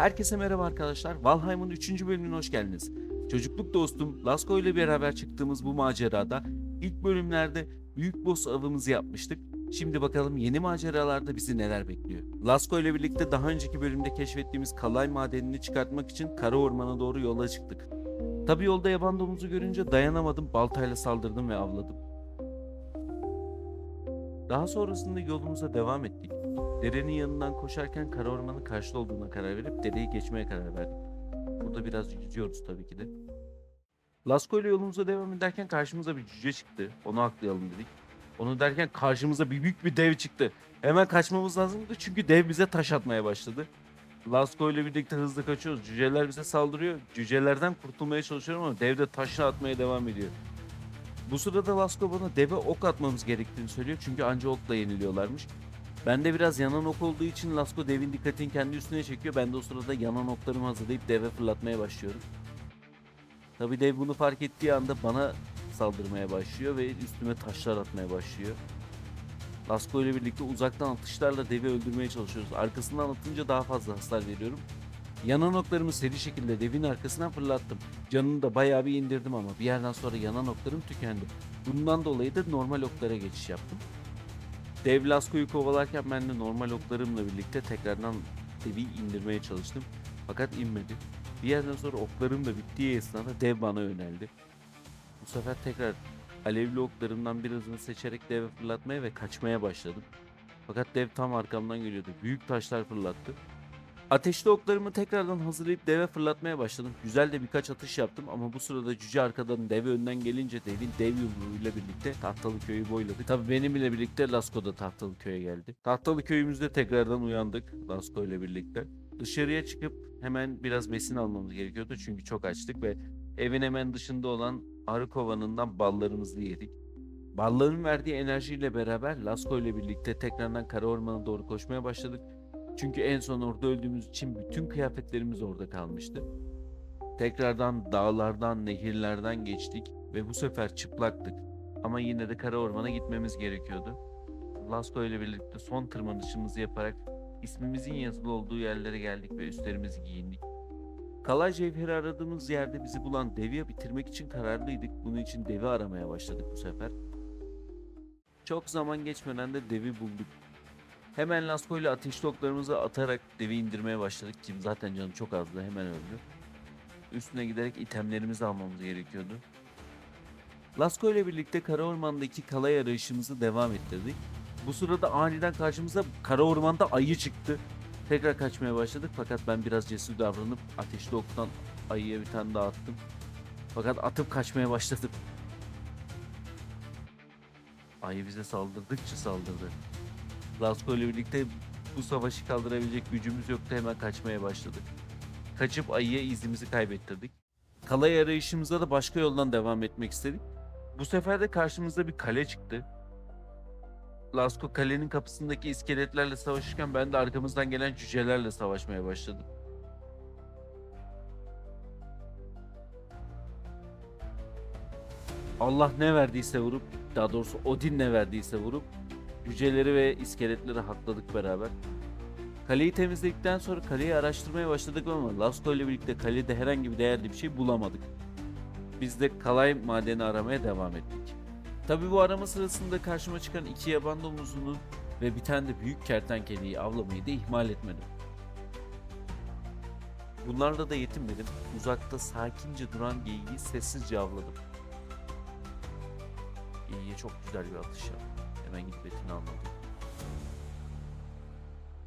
Herkese merhaba arkadaşlar. Valheim'ın 3. bölümüne hoş geldiniz. Çocukluk dostum Lasko ile beraber çıktığımız bu macerada ilk bölümlerde büyük boss avımızı yapmıştık. Şimdi bakalım yeni maceralarda bizi neler bekliyor. Lasko ile birlikte daha önceki bölümde keşfettiğimiz kalay madenini çıkartmak için kara ormana doğru yola çıktık. Tabi yolda yaban domuzu görünce dayanamadım, baltayla saldırdım ve avladım. Daha sonrasında yolumuza devam ettik. Derenin yanından koşarken kara ormanın karşıda olduğuna karar verip dereyi geçmeye karar verdik. Burada biraz yüzüyoruz tabii ki de. Lasko ile yolumuza devam ederken karşımıza bir cüce çıktı. Onu aklayalım dedik. Onu derken karşımıza bir büyük bir dev çıktı. Hemen kaçmamız lazımdı çünkü dev bize taş atmaya başladı. Lasko ile birlikte hızlı kaçıyoruz. Cüceler bize saldırıyor. Cücelerden kurtulmaya çalışıyorum ama dev de taşla atmaya devam ediyor. Bu sırada Lasko bana deve ok atmamız gerektiğini söylüyor çünkü anca okla yeniliyorlarmış. Ben de biraz yanan ok olduğu için Lasko devin dikkatini kendi üstüne çekiyor. Ben de o sırada yanan oklarımı hazırlayıp deve fırlatmaya başlıyorum. Tabi dev bunu fark ettiği anda bana saldırmaya başlıyor ve üstüme taşlar atmaya başlıyor. Lasko ile birlikte uzaktan atışlarla devi öldürmeye çalışıyoruz. Arkasından atınca daha fazla hasar veriyorum. Yanan oklarımı seri şekilde devin arkasından fırlattım. Canını da bayağı bir indirdim ama bir yerden sonra yanan oklarım tükendi. Bundan dolayı da normal oklara geçiş yaptım. Dev Lasko'yu kovalarken ben de normal oklarımla birlikte tekrardan devi indirmeye çalıştım. Fakat inmedi. Bir yerden sonra oklarım da bittiği esnada dev bana yöneldi. Bu sefer tekrar alevli oklarımdan birazını seçerek deve fırlatmaya ve kaçmaya başladım. Fakat dev tam arkamdan geliyordu. Büyük taşlar fırlattı. Ateşli oklarımı tekrardan hazırlayıp deve fırlatmaya başladım. Güzel de birkaç atış yaptım ama bu sırada cüce arkadan deve önden gelince devin dev yumruğuyla birlikte Tahtalı köyü boyladık. Tabi benimle birlikte Lasko da Tahtalı köye geldi. Tahtalı köyümüzde tekrardan uyandık Lasko ile birlikte. Dışarıya çıkıp hemen biraz besin almamız gerekiyordu çünkü çok açtık ve evin hemen dışında olan arı kovanından ballarımızı yedik. Balların verdiği enerjiyle beraber Lasko ile birlikte tekrardan kara ormana doğru koşmaya başladık. Çünkü en son orada öldüğümüz için bütün kıyafetlerimiz orada kalmıştı. Tekrardan dağlardan, nehirlerden geçtik ve bu sefer çıplaktık. Ama yine de kara ormana gitmemiz gerekiyordu. Lasko ile birlikte son tırmanışımızı yaparak ismimizin yazılı olduğu yerlere geldik ve üstlerimizi giyindik. Kalay cevheri aradığımız yerde bizi bulan devi bitirmek için kararlıydık. Bunun için devi aramaya başladık bu sefer. Çok zaman geçmeden de devi bulduk. Hemen Lasko ile ateşli oklarımızı atarak devi indirmeye başladık. Kim zaten canı çok azdı hemen öldü. Üstüne giderek itemlerimizi almamız gerekiyordu. Lasko ile birlikte kara ormandaki kalay arayışımızı devam ettirdik. Bu sırada aniden karşımıza kara ormanda ayı çıktı. Tekrar kaçmaya başladık fakat ben biraz cesur davranıp ateşli oktan ayıya bir tane daha attım. Fakat atıp kaçmaya başladım. Ayı bize saldırdıkça saldırdı. Lasko ile birlikte bu savaşı kaldırabilecek gücümüz yoktu hemen kaçmaya başladık. Kaçıp ayıya izimizi kaybettirdik. Kalay arayışımıza da başka yoldan devam etmek istedik. Bu sefer de karşımıza bir kale çıktı. Lasko kalenin kapısındaki iskeletlerle savaşırken ben de arkamızdan gelen cücelerle savaşmaya başladım. Allah ne verdiyse vurup, daha doğrusu Odin ne verdiyse vurup cüceleri ve iskeletleri hakladık beraber. Kaleyi temizledikten sonra kaleyi araştırmaya başladık ama Lasko ile birlikte kalede herhangi bir değerli bir şey bulamadık. Biz de kalay madeni aramaya devam ettik. Tabi bu arama sırasında karşıma çıkan iki yaban domuzunu ve bir tane de büyük kertenkeleyi avlamayı da ihmal etmedim. Bunlarla da yetinmedim. Uzakta sakince duran geyiği sessizce avladım. Geyiğe çok güzel bir atış yaptım. Hemen gidip etini almadım.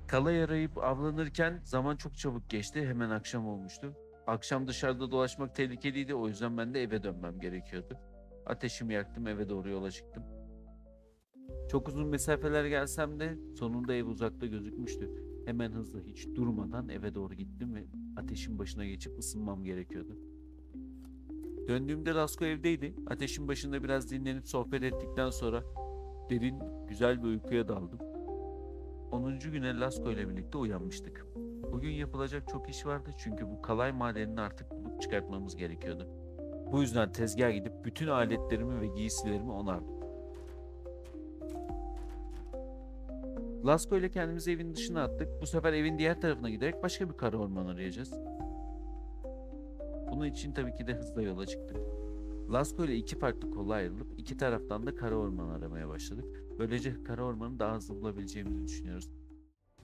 Kalay arayıp avlanırken zaman çok çabuk geçti. Hemen akşam olmuştu. Akşam dışarıda dolaşmak tehlikeliydi. O yüzden ben de eve dönmem gerekiyordu. Ateşimi yaktım eve doğru yola çıktım. Çok uzun mesafeler gelsem de sonunda ev uzakta gözükmüştü. Hemen hızlı hiç durmadan eve doğru gittim ve ateşin başına geçip ısınmam gerekiyordu. Döndüğümde Lasko evdeydi. Ateşin başında biraz dinlenip sohbet ettikten sonra derin güzel bir uykuya daldım. 10. güne Lasko ile birlikte uyanmıştık. Bugün yapılacak çok iş vardı çünkü bu kalay madenini artık bulup çıkartmamız gerekiyordu. Bu yüzden tezgaha gidip bütün aletlerimi ve giysilerimi onardım. Lasko ile kendimizi evin dışına attık. Bu sefer evin diğer tarafına giderek başka bir kara orman arayacağız. Bunun için tabii ki de hızla yola çıktık. Lasko ile iki farklı kola ayrılıp iki taraftan da kara orman aramaya başladık. Böylece kara ormanı daha hızlı bulabileceğimizi düşünüyoruz.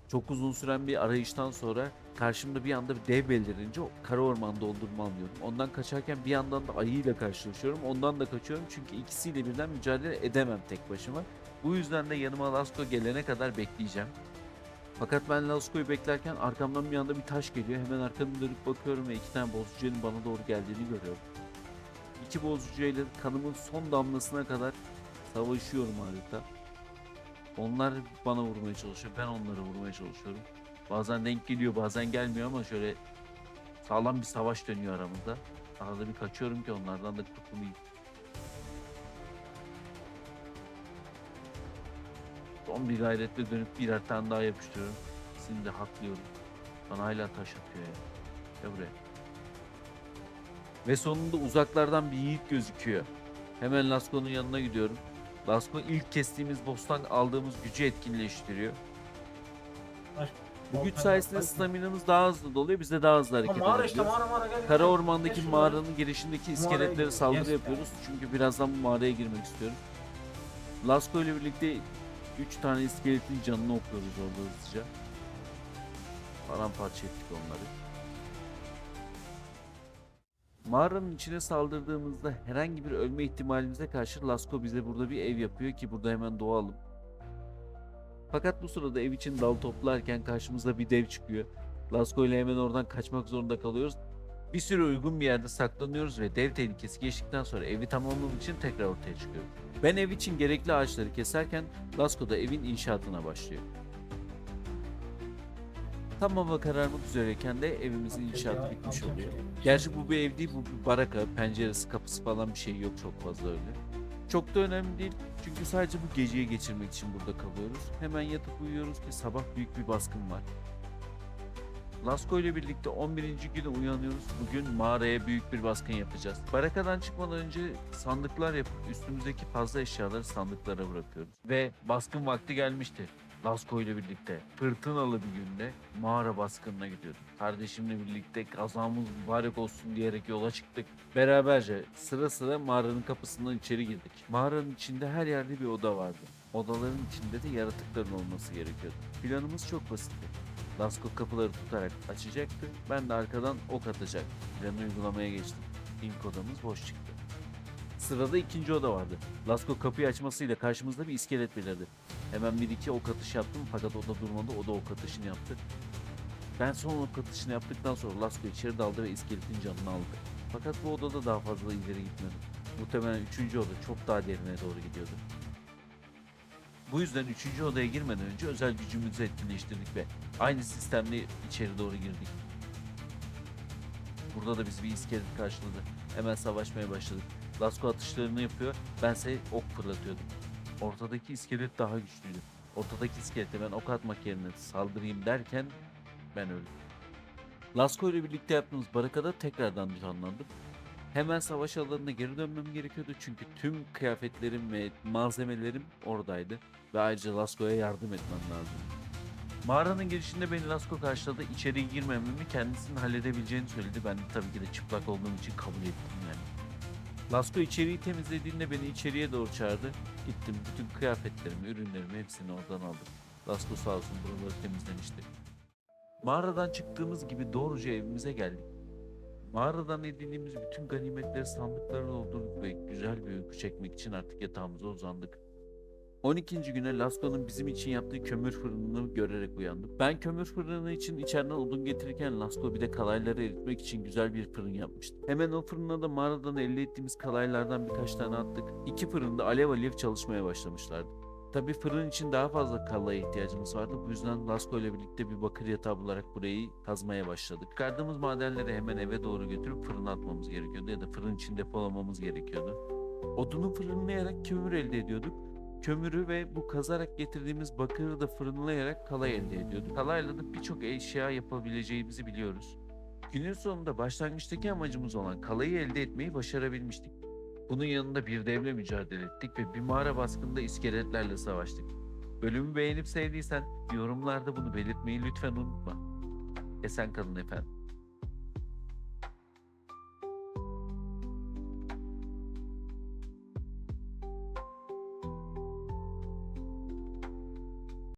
Çok uzun süren bir arayıştan sonra karşımda bir anda bir dev belirince kara ormanda olduğumu anlıyorum. Ondan kaçarken bir yandan da ayıyla karşılaşıyorum. Ondan da kaçıyorum çünkü ikisiyle birden mücadele edemem tek başıma. Bu yüzden de yanıma Lasko gelene kadar bekleyeceğim. Fakat ben Lasko'yu beklerken arkamdan bir anda bir taş geliyor. Hemen arkamı dönüp bakıyorum ve iki tane bozucuğun bana doğru geldiğini görüyorum. İki bozucuyla kanımın son damlasına kadar savaşıyorum adeta. Onlar bana vurmaya çalışıyor. Ben onları vurmaya çalışıyorum. Bazen denk geliyor bazen gelmiyor ama şöyle sağlam bir savaş dönüyor aramızda. Arada bir kaçıyorum ki onlardan da kurtulayım. Son bir gayretle dönüp birer tane daha yapıştırıyorum. De haklıyorum. Bana hala taş atıyor ya. Gel buraya. Ve sonunda uzaklardan bir yiğit gözüküyor. Hemen Lasko'nun yanına gidiyorum. Lasko ilk kestiğimiz boss'tan aldığımız gücü etkinleştiriyor. Bu güç sayesinde staminamız daha hızlı doluyor. Biz de daha hızlı hareket mağara işte mağara mağara gel. Kara ormandaki Gel mağaranın girişindeki iskeletlere saldırı Yes. yapıyoruz. Çünkü birazdan bu mağaraya girmek istiyorum. Lasko ile birlikte 3 tane iskeletin canını okuyoruz orada hızlıca. Paramparça ettik onları. Mağaranın içine saldırdığımızda herhangi bir ölme ihtimalimize karşı Lasko bize burada bir ev yapıyor ki burada hemen doğalım. Fakat bu sırada ev için dal toplarken karşımıza bir dev çıkıyor. Lasko ile hemen oradan kaçmak zorunda kalıyoruz. Bir süre uygun bir yerde saklanıyoruz ve dev tehlikesi geçtikten sonra evi tamamlamak için tekrar ortaya çıkıyor. Ben ev için gerekli ağaçları keserken Lasko da evin inşaatına başlıyor. Tam hava kararmak üzereyken de evimizin inşaatı bitmiş oluyor. Gerçi bu bir ev değil, bu bir baraka, penceresi, kapısı falan bir şey yok çok fazla öyle. Çok da önemli değil çünkü sadece bu geceyi geçirmek için burada kalıyoruz. Hemen yatıp uyuyoruz ki sabah büyük bir baskın var. Lasko ile birlikte 11. güne uyanıyoruz. Bugün mağaraya büyük bir baskın yapacağız. Barakadan çıkmadan önce sandıklar yapıp üstümüzdeki fazla eşyaları sandıklara bırakıyoruz. Ve baskın vakti gelmişti. Lasko ile birlikte fırtınalı bir günde mağara baskınına gidiyorduk. Kardeşimle birlikte kazamız mübarek olsun diyerek yola çıktık. Beraberce sıra sıra mağaranın kapısından içeri girdik. Mağaranın içinde her yerde bir oda vardı. Odaların içinde de yaratıkların olması gerekiyordu. Planımız çok basitti. Lasko kapıları tutarak açacaktı. Ben de arkadan ok atacaktım. Planı uygulamaya geçtim. İlk odamız boş çıktı. Sırada ikinci oda vardı. Lasko kapıyı açmasıyla karşımızda bir iskelet belirdi. Hemen bir iki ok atış yaptım fakat o da durmadı. O da ok atışını yaptı. Ben son ok atışını yaptıktan sonra Lasko içeri daldı ve iskeletin canını aldı. Fakat bu odada daha fazla ileri gitmedi. Muhtemelen üçüncü oda çok daha derine doğru gidiyordu. Bu yüzden üçüncü odaya girmeden önce özel gücümüzü etkinleştirdik ve aynı sistemle içeri doğru girdik. Burada da bizi bir iskelet karşıladı. Hemen savaşmaya başladık. Lasko atışlarını yapıyor, bense ok fırlatıyordum. Ortadaki iskelet daha güçlüydü. Ortadaki iskelete ben ok atmak yerine saldırayım derken ben öldüm. Lasko ile birlikte yaptığımız barakada tekrardan canlandım. Hemen savaş alanına geri dönmem gerekiyordu çünkü tüm kıyafetlerim ve malzemelerim oradaydı ve ayrıca Lasko'ya yardım etmem lazım. Mağaranın girişinde beni Lasko karşıladı. İçeriye girmememi kendisinin halledebileceğini söyledi. Ben de tabii ki de çıplak olduğum için kabul ettim yani. Lasko içeriği temizlediğinde beni içeriye doğru çağırdı. Gittim bütün kıyafetlerimi, ürünlerimi hepsini oradan aldım. Lasko sağ olsun buraları temizlemişti. Mağaradan çıktığımız gibi doğruca evimize geldik. Mağaradan edindiğimiz bütün ganimetleri sandıklara doldurduk ve güzel bir uyku çekmek için artık yatağımıza uzandık. 12. güne Lasko'nun bizim için yaptığı kömür fırınını görerek uyandım. Ben kömür fırını için içeriden odun getirirken Lasko bir de kalayları eritmek için güzel bir fırın yapmıştı. Hemen o fırına da mağaradan elde ettiğimiz kalaylardan birkaç tane attık. İki fırında alev alev çalışmaya başlamışlardı. Tabi fırın için daha fazla kalaya ihtiyacımız vardı. Bu yüzden Lasko ile birlikte bir bakır yatağı bularak burayı kazmaya başladık. Çıkardığımız madenleri hemen eve doğru götürüp fırına atmamız gerekiyordu ya da fırın için depolamamız gerekiyordu. Odunu fırınlayarak kömür elde ediyorduk. Kömürü ve bu kazarak getirdiğimiz bakırı da fırınlayarak kalay elde ediyorduk. Kalayla da birçok eşya yapabileceğimizi biliyoruz. Günün sonunda başlangıçtaki amacımız olan kalayı elde etmeyi başarabilmiştik. Bunun yanında bir devle mücadele ettik ve bir mağara baskında iskeletlerle savaştık. Bölümü beğenip sevdiysen yorumlarda bunu belirtmeyi lütfen unutma. Esen kalın efendim.